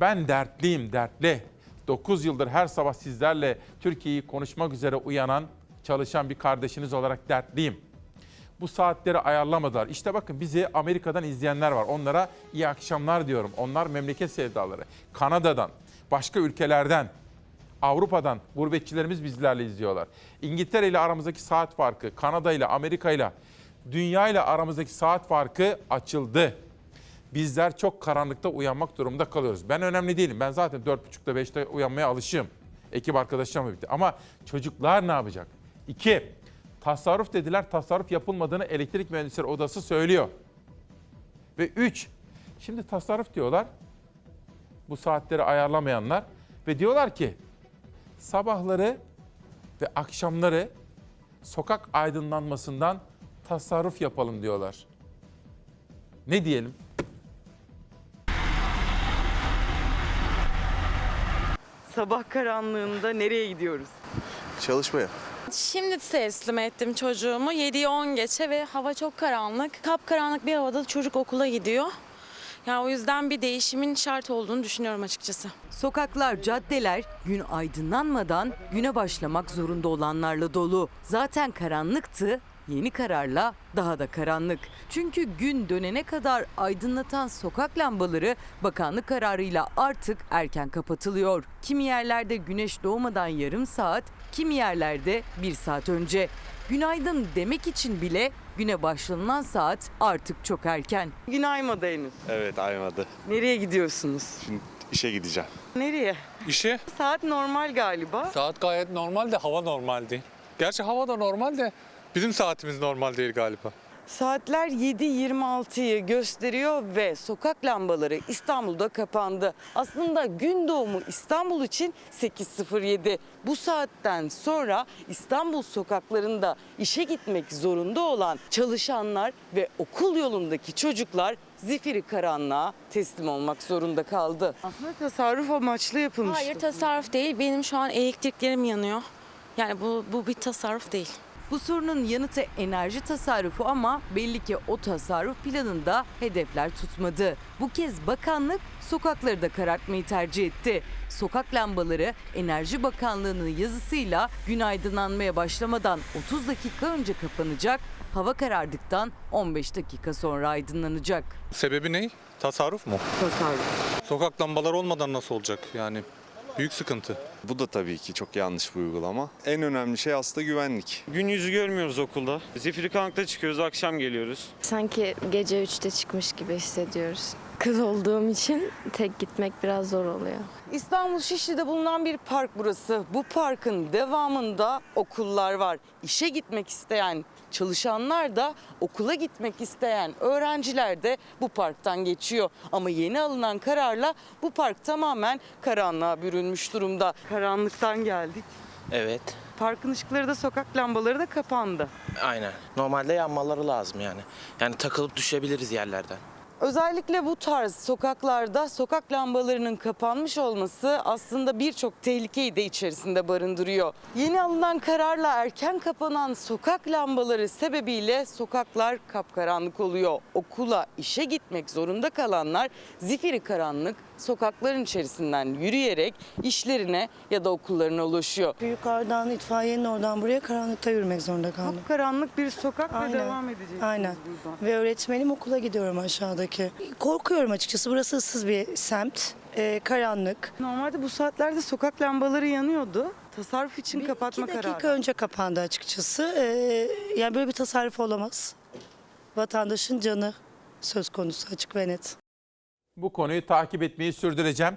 Ben dertliyim, dertli. 9 yıldır her sabah sizlerle Türkiye'yi konuşmak üzere uyanan, çalışan bir kardeşiniz olarak dertliyim. Bu saatleri ayarlamadılar. İşte bakın bizi Amerika'dan izleyenler var. Onlara iyi akşamlar diyorum. Onlar memleket sevdaları. Kanada'dan, başka ülkelerden, Avrupa'dan gurbetçilerimiz bizlerle izliyorlar. İngiltere ile aramızdaki saat farkı, Kanada ile Amerika ile dünya ile aramızdaki saat farkı açıldı. Bizler çok karanlıkta uyanmak durumunda kalıyoruz. Ben önemli değilim. Ben zaten 4.30'da 5'te uyanmaya alışığım. Ekip arkadaşlarımla birlikte. Ama çocuklar ne yapacak? İki, tasarruf dediler. Tasarruf yapılmadığını elektrik mühendisleri odası söylüyor. Ve üç, şimdi tasarruf diyorlar. Bu saatleri ayarlamayanlar. Ve diyorlar ki sabahları ve akşamları sokak aydınlanmasından tasarruf yapalım diyorlar. Ne diyelim? Sabah karanlığında nereye gidiyoruz? Çalışmaya. Şimdi teslim ettim çocuğumu. 7'yi 10 geçe ve hava çok karanlık. Kapkaranlık bir havada çocuk okula gidiyor. Yani o yüzden bir değişimin şart olduğunu düşünüyorum açıkçası. Sokaklar, caddeler gün aydınlanmadan güne başlamak zorunda olanlarla dolu. Zaten karanlıktı. Yeni kararla daha da karanlık. Çünkü gün dönene kadar aydınlatan sokak lambaları bakanlık kararıyla artık erken kapatılıyor. Kimi yerlerde güneş doğmadan yarım saat, kimi yerlerde bir saat önce. Günaydın demek için bile güne başlanılan saat artık çok erken. Gün aymadı henüz. Evet aymadı. Nereye gidiyorsunuz? Şimdi işe gideceğim. Nereye? İşe Saat normal galiba. saat gayet normal de hava normal değil. Gerçi hava da normal de bizim saatimiz normal değil galiba. Saatler 7.26'yı gösteriyor ve sokak lambaları İstanbul'da kapandı. Aslında gün doğumu İstanbul için 8.07. Bu saatten sonra İstanbul sokaklarında işe gitmek zorunda olan çalışanlar ve okul yolundaki çocuklar zifiri karanlığa teslim olmak zorunda kaldı. Aslında tasarruf amaçlı yapılmış. Hayır tasarruf değil. Benim şu an elektriklerim yanıyor. Yani bu, bu bir tasarruf değil. Bu sorunun yanıtı enerji tasarrufu ama belli ki o tasarruf planında hedefler tutmadı. Bu kez bakanlık sokakları da karartmayı tercih etti. Sokak lambaları Enerji Bakanlığı'nın yazısıyla gün aydınlanmaya başlamadan 30 dakika önce kapanacak, hava karardıktan 15 dakika sonra aydınlanacak. Sebebi ne? Tasarruf mu? Tasarruf. Sokak lambaları olmadan nasıl olacak? Yani büyük sıkıntı. Bu da tabii ki çok yanlış bir uygulama. En önemli şey aslında güvenlik. Gün yüzü görmüyoruz okulda. Zifiri karanlıkta çıkıyoruz, akşam geliyoruz. Sanki gece 3'te çıkmış gibi hissediyoruz. Kız olduğum için tek gitmek biraz zor oluyor. İstanbul Şişli'de bulunan bir park burası. Bu parkın devamında okullar var. İşe gitmek isteyen çalışanlar da okula gitmek isteyen öğrenciler de bu parktan geçiyor. Ama yeni alınan kararla bu park tamamen karanlığa bürünmüş durumda. Karanlıktan geldik. Evet. Parkın ışıkları da sokak lambaları da kapandı. Aynen. Normalde yanmaları lazım yani. Yani takılıp düşebiliriz yerlerden. Özellikle bu tarz sokaklarda sokak lambalarının kapanmış olması aslında birçok tehlikeyi de içerisinde barındırıyor. Yeni alınan kararla erken kapanan sokak lambaları sebebiyle sokaklar kapkaranlık oluyor. Okula, işe gitmek zorunda kalanlar zifiri karanlık sokakların içerisinden yürüyerek işlerine ya da okullarına ulaşıyor. Yukarıdan itfaiyenin oradan buraya karanlıkta yürümek zorunda kaldım. Karanlık bir sokak Aynen. Aynen. Ve öğretmenim okula gidiyorum aşağıdaki. Korkuyorum açıkçası. Burası ıssız bir semt. Ee, karanlık. Normalde bu saatlerde sokak lambaları yanıyordu. Tasarruf için kapatma İki dakika kararı. önce kapandı açıkçası. Ee, yani böyle bir tasarruf olamaz. Vatandaşın canı söz konusu açık ve net. Bu konuyu takip etmeyi sürdüreceğim.